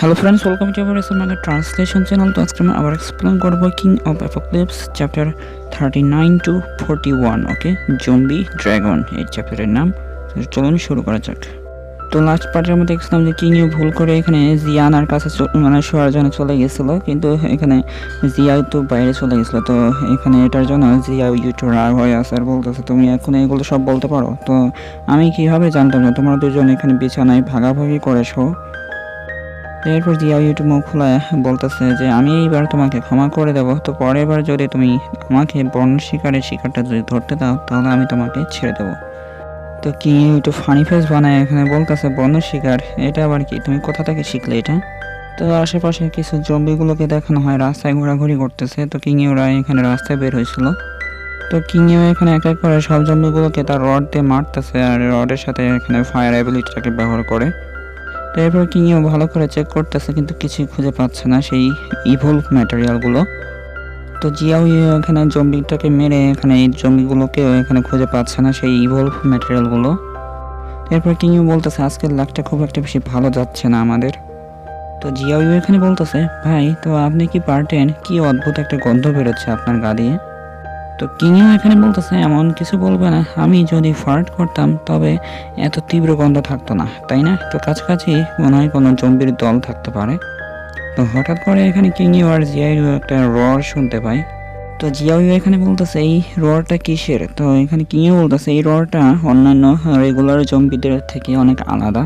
Hello friends welcome to our SMR translation channel তো আজকে আমরা আবার এক্সপ্লেন করব king of apocalypse chapter thirty nine to forty one okay zombie dragon এই চ্যাপ্টারের নাম। চলুন শুরু করা যাক। তো লাস্ট পার্টের মধ্যে দেখছিলাম যে কিংও ভুল করে এখানে জিয়ানার কাছে মানে শোয়ার জন্য চলে গেছিল, কিন্তু এখানে জিয়া তো বাইরে চলে গেছিল। তো এখানে এটার জন্য জিয়া ইউটো রাগ হয়ে আছে আর বলতেছে, তুমি এখন এগুলো সব বলতে পারো? তো আমি কীভাবে জানতাম না, তোমরা দুজন এখানে বিছানায় ভাগাভাগি করেছ? এরপর জিয়া ইউটিউব মুখ খোলা বলতেছে যে, আমি এইবার তোমাকে ক্ষমা করে দেবো। তো পরের বার যদি তুমি আমাকে বন শিকারের শিকারটা যদি ধরতে দাও, তাহলে আমি তোমাকে ছেড়ে দেবো। তো কি একটু ফানি ফেস বানায় এখানে বলতেছে বন্য শিকার, এটা আবার কি? তুমি কোথা থেকে শিখলে এটা? তো আশেপাশে কিছু জম্বিগুলোকে দেখানো হয়, রাস্তায় ঘোরাঘুরি করতেছে। তো কিং ওরা এখানে রাস্তায় বের হয়েছিল। তো কিংও এখানে এক এক করে সব জম্বিগুলোকে তার রড দিয়ে মারতেছে, আর রডের সাথে এখানে ফায়ার অ্যাবিলিটিটাকে ব্যবহার করে। এরপর কিংও ভালো করে চেক করতেছে, কিন্তু কিছুই খুঁজে পাচ্ছে না সেই ইভলভ ম্যাটেরিয়ালগুলো তো জিয়াও এখানে জম্বিটাকে মেরে এখানে এই জম্বিগুলোকে এখানে খুঁজে পাচ্ছে না সেই ইভলভ ম্যাটেরিয়ালগুলো এরপর কিংও বলতেছে, আজকের লাকটা খুব একটা বেশি ভালো যাচ্ছে না আমাদের। তো জিয়াও এখানে বলতেছে, ভাই, তো আপনি কি পারতেন? কি অদ্ভুত একটা গন্ধ বেরোচ্ছে আপনার গা দিয়ে? তো কিংও এখানে বলতেছে, এমন কিছু বলবে না। আমি যদি ফার্ট করতাম, তবে এত তীব্র গন্ধ থাকতো না, তাই না? তো কাছাকাছি মনে হয় কোনো জম্বির দল থাকতে পারে। তো হঠাৎ করে এখানে কিংইউ আর জিয়াইউ একটা রর শুনতে পাই তো জিয়াইউ এখানে বলতেছে, এই ররটা কিসের? তো এখানে কিংইউ বলতেছে, এই ররটা অন্যান্য রেগুলার জম্বিদের থেকে অনেক আলাদা।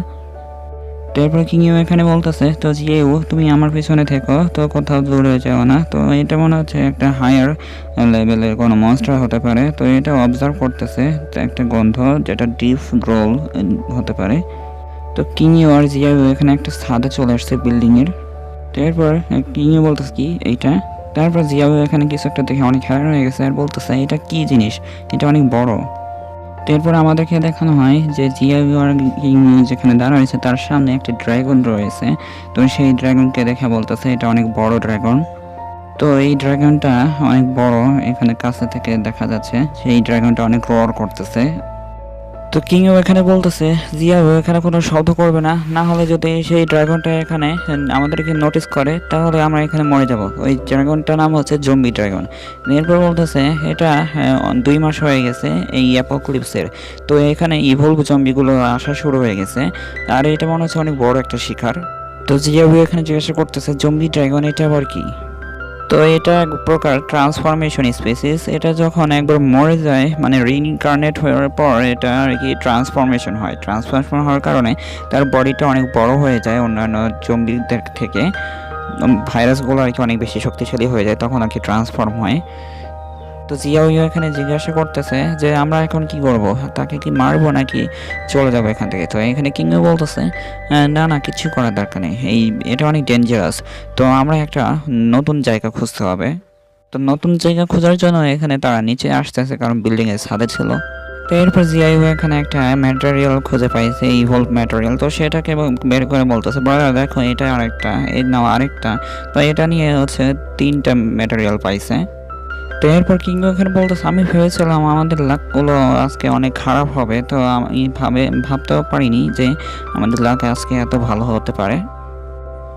তো এরপর কিংইউ এখানে বলতেছে, তো জিয়াইউ তুমি আমার পিছনে থেকো, তো কোথাও দূরে যাও না। তো এটা মনে হচ্ছে একটা হায়ার লেভেলের কোনো মনস্টার হতে পারে। তো এটা অবজার্ভ করতেছে একটা গন্ধ যেটা ডিপ গ্রোল হতে পারে। তো কিংইউ আর জিয়াইউ এখানে একটা ছাদে চলে আসছে বিল্ডিংয়ের তো এরপর কিংইউ বলতেছে কি, এইটা? তারপর জিয়াও এখানে কিছু একটা দেখে অনেক হ্যারান হয়ে গেছে আর বলতেছে, এটা কি জিনিস? এটা অনেক বড়। তো এরপর আমাদেরকে দেখানো হয় যে কিংইউ যেখানে দাঁড়াইছে, তার সামনে একটি ড্রাগন রয়েছে। তো সেই ড্রাগনকে দেখে বলতেছে, এটা অনেক বড় ড্রাগন। তো এই ড্রাগনটা অনেক বড়, এখানে কাছে থেকে দেখা যাচ্ছে। সেই ড্রাগনটা অনেক রর করতেছে। তো কিংও এখানে বলতেছে, জিয়াও এখানে কোনো শব্দ করবে না। না হলে যদি সেই ড্রাগনটা এখানে, আমাদেরকে নোটিস করে, তাহলে আমরা এখানে মরে যাব। ওই ড্রাগনটার নাম হচ্ছে জম্বি ড্রাগন। এরপর বলতেছে, এটা দুই মাস হয়ে গেছে এই অ্যাপোক্লিপসের তো এখানে ইভলভ জম্বিগুলো আসা শুরু হয়ে গেছে। আর এটা মনে হচ্ছে অনেক বড় একটা শিকার। তো জিয়াও এখানে জিজ্ঞাসা করতেছে, জম্বি ড্রাগন, এটা আবার কি? তো এটা এক প্রকার ট্রান্সফরমেশন স্পেসিস এটা যখন একবার মরে যায় মানে রিইনকার্নেট হওয়ার পর এটা আর কি ট্রান্সফরমেশন হয়। ট্রান্সফরমেশন হওয়ার কারণে তার বডিটা অনেক বড় হয়ে যায় অন্যান্য জম্বিদের থেকে। ভাইরাসগুলো আর কি অনেক বেশি শক্তিশালী হয়ে যায়, তখন আর কি ট্রান্সফর্ম হয়। তো জিয়াও এখানে জিজ্ঞাসা করতেছে যে আমরা এখন কি করব? তাকে কি মারবো নাকি চলে যাব এখান থেকে? তো এখানে কিংও বলতেছে "আহ, না না কিছু করার দরকার নেই। এই এটা অনেক ডেঞ্জারাস তো আমরা একটা নতুন জায়গা খুঁজতে হবে। তো নতুন জায়গা খোঁজার জন্য এখানে তারা নিচে আসতেছে কারণ বিল্ডিং এর ছাদে ছিল। তো এরপর জিআইউ এখানে একটা ম্যাটেরিয়াল খুঁজে পাইছে ইভলভ ম্যাটেরিয়াল তো সেটাকে বের করে বলতেছে ব্রাদার দেখো এটা আরেকটা এই নাও আরেকটা। তো এটা নিয়ে হচ্ছে তিনটা ম্যাটেরিয়াল পাইছে। তো এরপর কিংবা এখানে বলতেছে আমি ভেবেছিলাম আমাদের লাকগুলো আজকে অনেক খারাপ হবে। তো আমি ভাবে, ভাবতেও পারিনি যে আমাদের লাক আজকে এত ভালো হতে পারে।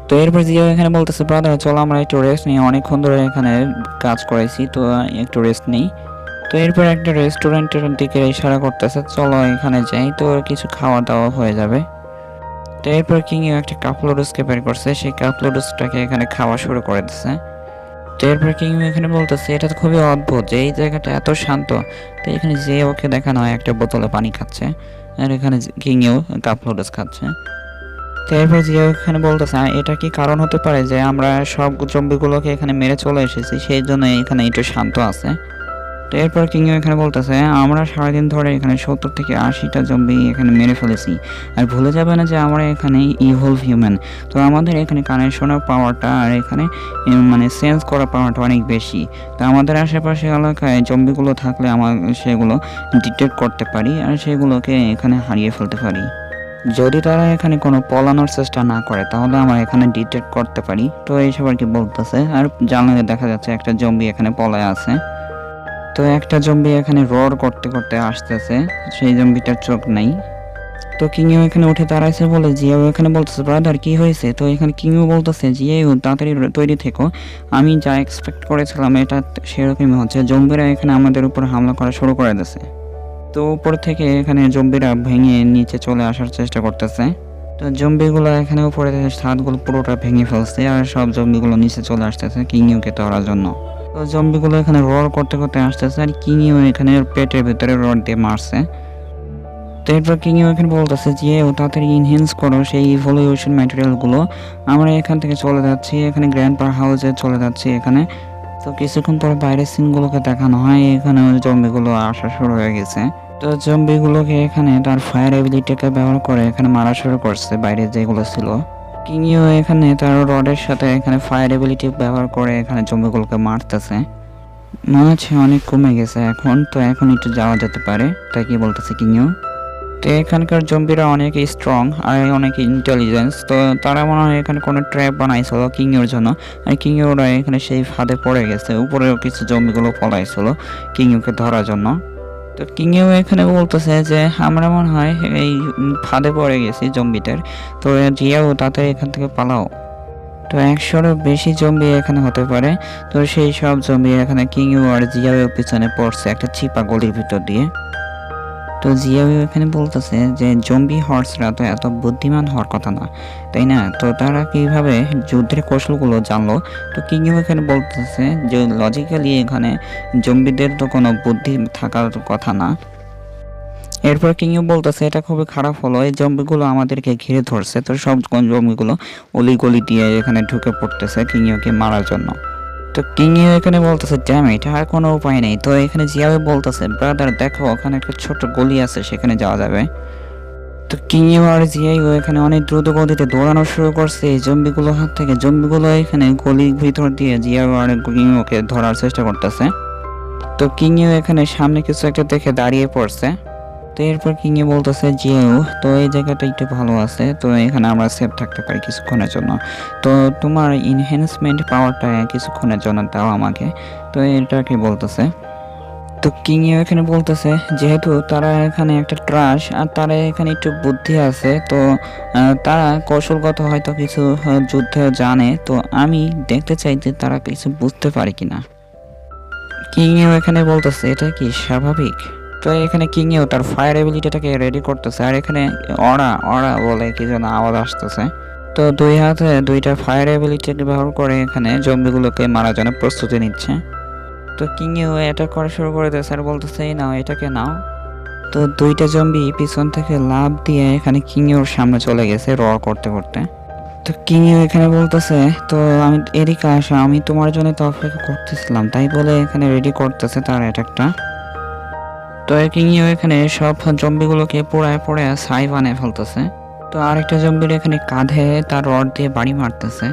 তো এরপর জিও এখানে বলতেছে, ব্রাদার, চলো আমরা একটু রেস্ট নিই। অনেকক্ষণ ধরে এখানে কাজ করেছি, তো একটু রেস্ট নিই। তো এরপর একটা রেস্টুরেন্টের দিকে ইশারা করতেছে, চলো এখানে যাই, তো কিছু খাওয়া দাওয়া হয়ে যাবে। তো এরপর কিং একটা কাপ লুডুসকে বের করছে। সেই কাপলুডুসটাকে এখানে খাওয়া শুরু করে দিচ্ছে তো এরপর কিং এখানে বলতেছে এটা তো খুবই অদ্ভুত যে এই জায়গাটা এত শান্ত তো এখানে যে ওকে দেখানো হয় একটা বোতলে পানি খাচ্ছে আর এখানে কিংও কাপ নুডলস খাচ্ছে। তো যে ওখানে বলতেছে "আহ, এটা কি কারণ হতে পারে যে আমরা সব জম্বিগুলোকে এখানে মেরে চলে এসেছি? সেই জন্য এখানে একটু শান্ত আছে। তো এরপর কিংও এখানে বলতেছে, আমরা সারাদিন ধরে এখানে সত্তর থেকে আশিটা জম্বি এখানে মেরে ফেলেছি। আর ভুলে যাবে না যে আমরা এখানে ইভলভ হিউম্যান তো আমাদের এখানে কানেকশনের পাওয়ারটা আর এখানে মানে সেন্স করা পাওয়ারটা অনেক বেশি। তো আমাদের আশেপাশে এলাকায় জম্বিগুলো থাকলে আমার সেগুলো ডিটেক্ট করতে পারি আর সেগুলোকে এখানে হারিয়ে ফেলতে পারি। যদি তারা এখানে কোনো পলানোর চেষ্টা না করে, তাহলে আমরা এখানে ডিটেক্ট করতে পারি। তো এইসব আর কি বলতেছে। আর জানলায় দেখা যাচ্ছে একটা জম্বি এখানে পলায় আছে। তো একটা জম্বি এখানে রোর করতে করতে আসতেছে, সেই জম্বিটার চোখ নাই। তো কিংও এখানে উঠে দাঁড়াইছে বলে জিয়াও এখানে বলতেছে ব্রাদার কি হয়েছে? তো এখানে কিংও বলতেছে, জিয়াও, তাড়াতাড়ি তৈরি থেকো। আমি যা এক্সপেক্ট করেছিলাম, এটা সেরকমই হচ্ছে। জম্বিরা এখানে আমাদের উপর হামলা করা শুরু করে দিয়েছে তো উপর থেকে এখানে জম্বিরা ভেঙে নিচে চলে আসার চেষ্টা করতেছে। তো জম্বিগুলো এখানে উপরে ছাদগুলো পুরোটা ভেঙে ফেলছে আর সব জম্বিগুলো নিচে চলে আসতেছে কিংইউকে ধরার জন্য। তো জম্বিগুলো এখানে রড করতে করতে আসতেছে আর কিংইউ এখানে পেটের ভিতরে রড দিয়ে মারছে। তো এরপর কিংইউ এখানে বলতেছে যে, ও তাড়াতাড়ি ইনহেন্স করো সেই ইভলিউশন ম্যাটেরিয়ালগুলো আমরা এখান থেকে চলে যাচ্ছি, এখানে গ্র্যান্ড পার হাউসে চলে যাচ্ছি এখানে। তো কিছুক্ষণ পরে বাইরের সিনগুলোকে দেখানো হয়, এখানে জম্বিগুলো আসা শুরু হয়ে গেছে। তো জম্বিগুলোকে এখানে তার ফায়ার এবিলিটিকে ব্যবহার করে এখানে মারা শুরু করছে বাইরে যেগুলো ছিল। কিংইও এখানে তার রডের সাথে এখানে ফায়ার এবিলিটি ব্যবহার করে এখানে জম্বিগুলোকে মারতেছে। মনে হচ্ছে অনেক কমে গেছে এখন, তো এখন একটু যাওয়া যেতে পারে, তাই কি বলতেছে কিংইও তো এখানকার জম্বিরা অনেক স্ট্রং আর অনেক ইন্টেলিজেন্স তো তারা মনে হয় এখানে কোনো ট্র্যাপ বানাইছিল কিংয়ের জন্য। আর কিংয়েরা এখানে সেই ফাঁদে পড়ে গেছে, উপরেও কিছু জম্বিগুলো পলাইছিল কিংইউকে ধরার জন্য। তো কিংয়েও এখানে বলতেছে যে, আমরা মনে হয় এই ফাঁদে পড়ে গেছি জম্বিটার তো জিয়াও তাতে এখান থেকে পালাও। তো একশোরও বেশি জম্বি এখানে হতে পারে। তো সেই সব জম্বি এখানে কিংও আর জিয়াও পিছনে পড়ছে একটা চিপা গলির ভিতর দিয়ে। তো জিয়াও এখানে বলতেছে যে, জম্বি হর্সরা তো এত বুদ্ধিমান হওয়ার কথা না, তাই না? তো তারা কীভাবে যুদ্ধের কৌশলগুলো জানলো? তো কিংইউ এখানে বলতেছে যে লজিক্যালি এখানে জম্বিদের তো কোনো বুদ্ধি থাকার কথা না। এরপর কিংইউ বলতেছে, এটা খুবই খারাপ হলো, এই জম্বিগুলো আমাদেরকে ঘিরে ধরছে। তো সব জম্বিগুলো অলি গলি দিয়ে এখানে ঢুকে পড়তেছে কিংইউকে মারার জন্য। তো কিংইউ এখানে বলতেছে ড্যাম এটা আর কোনো উপায় নেই। তো এখানে জিয়াবে বলতেছে ব্রাদার দেখো, ওখানে একটা ছোট গলি আছে, সেখানে যাওয়া যাবে। তো কিংইউ আর জিয়াইও এখানে অনেক দ্রুত গতিতে দৌড়ানো শুরু করছে। এই জম্বিগুলোর হাত থেকে জম্বিগুলো এখানে গলির ভিতর দিয়ে জিয়াও আর কিংইউকে ধরার চেষ্টা করতেছে। তো কিংইউ এখানে সামনে কিছু একটা দেখে দাঁড়িয়ে পড়ছে। তো এরপর কিংইউ বলতেছে জিয়াও তো এই জায়গাটা একটু ভালো আছে, তো এখানে আমরা সেফ থাকতে পারি কিছুক্ষণের জন্য। তো তোমার ইনহ্যান্সমেন্ট পাওয়ারটা কিছুক্ষণের জন্য দাও আমাকে। তো এটা কি বলতেছে? তো কিংইও এখানে বলতেছে, যেহেতু তারা এখানে একটা ট্রাশ আর তারা এখানে একটু বুদ্ধি আছে, তো তারা কৌশলগত হয়তো কিছু যুদ্ধে জানে, তো আমি দেখতে চাই যে তারা কিছু বুঝতে পারে কিনা। কিংইও এখানে বলতেছে, এটা কি স্বাভাবিক? তো এখানে কিংইও তার ফায়ার এবিলিটিটাকে রেডি করতেছে। আর এখানে অরা অরা বলে কি যেন আওয়াজ আসতেছে। তো দুই হাতে দুইটা ফায়ার এবিলিটিকে ব্যবহার করে এখানে জম্বিগুলোকে মারার জন্য প্রস্তুতি নিচ্ছে। তো কিংইও এটা করা শুরু করে দিয়েছে আর বলতেছে নাও, এটাকে নাও। তো দুইটা জম্বি পিছন থেকে লাভ দিয়ে এখানে কিংইওর সামনে চলে গেছে র করতে করতে। তো কিংইও এখানে বলতেছে, তো আমি, এদিকে আসা, আমি তোমার জন্য তো অপেক্ষা করতেছিলাম। তাই বলে এখানে রেডি করতেছে তার অ্যাটাকটা তো কিংইও এখানে সব জম্বিগুলোকে পোড়ায় পোড়ায় ছাই বানিয়ে ফেলতেছে। তো আরেকটা জম্বির এখানে কাঁধে তার রড দিয়ে বাড়ি মারতেছে।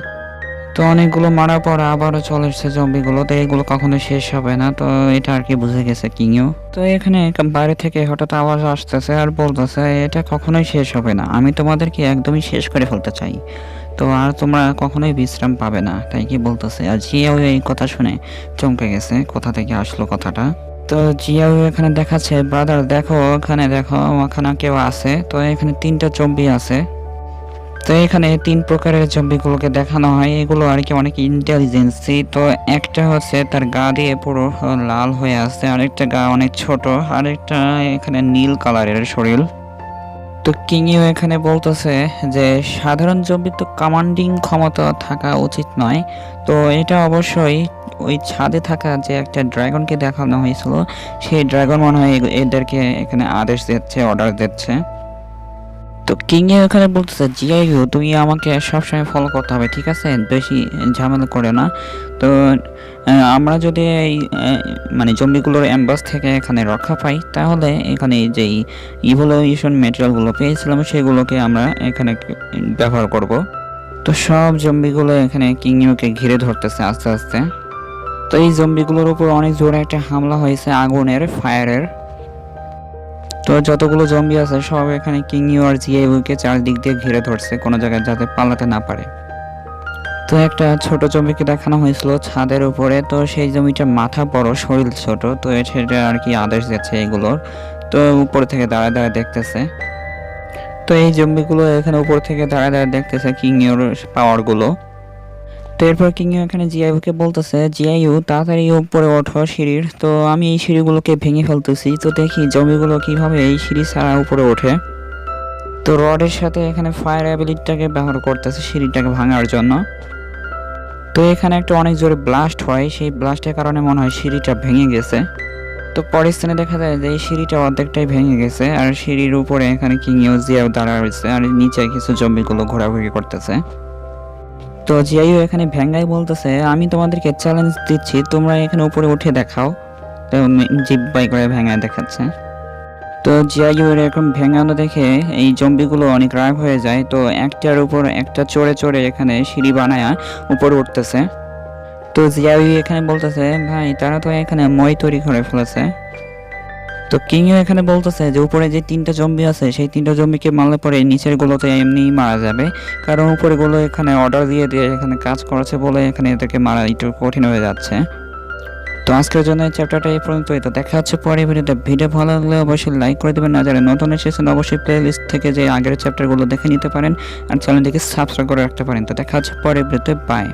তো অনেকগুলো মারার পর আবারও চলে এসছে জম্বিগুলো, তো এগুলো কখনো শেষ হবে না, তো এটা আর কি বুঝে গেছে কিংও। তো এখানে বাইরে থেকে হঠাৎ আওয়াজ আসতেছে আর বলতেছে, এটা কখনোই শেষ হবে না, আমি তোমাদেরকে একদমই শেষ করে ফেলতে চাই। তো আর তোমরা কখনোই বিশ্রাম পাবে না, তাই কি বলতেছে। আর জিয়াও এই কথা শুনে চমকে গেছে, কোথা থেকে আসলো কথাটা? তো জিয়াও এখানে দেখাচ্ছে ব্রাদার দেখো, ওখানে দেখো, ওখানে কেউ আছে। তো এখানে তিনটা জম্বি আছে। তো এখানে তিন প্রকারের জম্বিগুলোকে দেখানো হয়। এগুলো আর কি অনেক ইন্টেলিজেন্সি তো একটা হচ্ছে তার গা দিয়ে পুরো লাল হয়ে আছে, আরেকটা গা অনেক ছোট, আরেকটা এখানে নীল কালারের শরীর। তো কিংইও এখানে বলতেছে যে, সাধারণ জম্বি তো কমান্ডিং ক্ষমতা থাকা উচিত নয়। তো এটা অবশ্যই ওই ছাদে থাকা যে একটা ড্রাগনকে দেখানো হয়েছিল, সেই ড্রাগন মনে হয় এদেরকে এখানে আদেশ দিচ্ছে অর্ডার দিচ্ছে। তো কিং এ ওখানে বলতেছে জিআইও তুমি আমাকে সবসময় ফলো করতে হবে, ঠিক আছে? বেশি ঝামেলা করে না। তো আমরা যদি এই মানে জম্বিগুলোর অ্যাম্বাস থেকে এখানে রক্ষা পাই, তাহলে এখানে যেই ইভলিউশন মেটেরিয়ালগুলো পেয়েছিলাম, সেগুলোকে আমরা এখানে ব্যবহার করব। তো সব জম্বিগুলো এখানে কিংইউকে ঘিরে ধরতেছে আস্তে আস্তে। তো এই জম্বিগুলোর উপর অনেক জোরে একটা হামলা হয়েছে, আগুনের ফায়ারের তো যতগুলো জম্বি আছে, সব এখানে কিংইউ আর জিএউকে চারদিক দিয়ে ঘিরে ধরছে কোনো জায়গায় যাতে পালাতে না পারে। তো একটা ছোট জমিকে দেখানো হয়েছিল ছাদের উপরে। তো সেই জমিটা মাথা বড়, শরীর ছোট। তো সেটা আর কি আদেশ দিচ্ছে এগুলোর। তো উপরে থেকে দাঁড়ায় দাঁড়ায় দেখতেছে। তো এই জম্বিগুলো এখানে উপর থেকে দাঁড়ায় দাঁড়া দেখতেছে কিং এর পাওয়ারগুলো তো এরপর কিং এখানে জিআইউকে বলতেছে জিআইউ তাড়াতাড়ি উপরে ওঠো সিঁড়ির। তো আমি এই সিঁড়িগুলোকে ভেঙে ফেলতেছি। তো দেখি জমিগুলো কীভাবে এই সিঁড়ি ছাড়া উপরে ওঠে। তো রডের সাথে এখানে ফায়ার অ্যাবিলিটিটাকে ব্যবহার করতেছে সিঁড়িটাকে ভাঙার জন্য। তো এখানে একটা অনেক জোরে ব্লাস্ট হয়। সেই ব্লাস্টের কারণে মনে হয় সিঁড়িটা ভেঙে গেছে। তো পরের স্থানে দেখা যায় যে এই সিঁড়িটা অর্ধেকটাই ভেঙে গেছে। আর সিঁড়ির উপরে এখানে কিং জিয়াও দাঁড়া রয়েছে। আর নিচে কিছু জম্বিগুলো ঘোরাঘুরি করতেছে। তো জিয়াইও এখানে ভেঙ্গাই বলতেছে, আমি তোমাদেরকে চ্যালেঞ্জ দিচ্ছি, তোমরা এখানে উপরে উঠে দেখাও। তো জিপ বাই করে ভেঙায় দেখাচ্ছে। তো জিয়াইও এরকম ভেঙানো দেখে এই জম্বিগুলো অনেক রাগ হয়ে যায়। তো একটার উপর একটা চড়ে চড়ে এখানে সিঁড়ি বানায়া উপরে উঠতেছে। তো জিয়াই এখানে বলতেছে, ভাই, তারা তো এখানে মই তৈরি করে ফেলেছে। তো কিং কিংও এখানে বলতেছে যে উপরে যে তিনটা জম্বি আছে, সেই তিনটা জম্বিকে মারলে পরে নিচের গুলোতে এমনিই মারা যাবে। কারণ উপরে গুলো এখানে অর্ডার দিয়ে দিয়ে এখানে কাজ করেছে বলে এখানে এদেরকে মারা একটু কঠিন হয়ে যাচ্ছে। তো আজকের জন্য এই চ্যাপ্টারটা এই পর্যন্তই। তো দেখা হচ্ছে পরে ভিডিওতে। ভিডিও ভালো লাগলে অবশ্যই লাইক করে দেবেন। না যারা নতুন এসেছেন, অবশ্যই প্লে লিস্ট থেকে যে আগের চ্যাপ্টারগুলো দেখে নিতে পারেন। আর চ্যানেলটিকে সাবস্ক্রাইব করে রাখতে পারেন। তো দেখা হচ্ছে পরে ভিডিওতে। বাই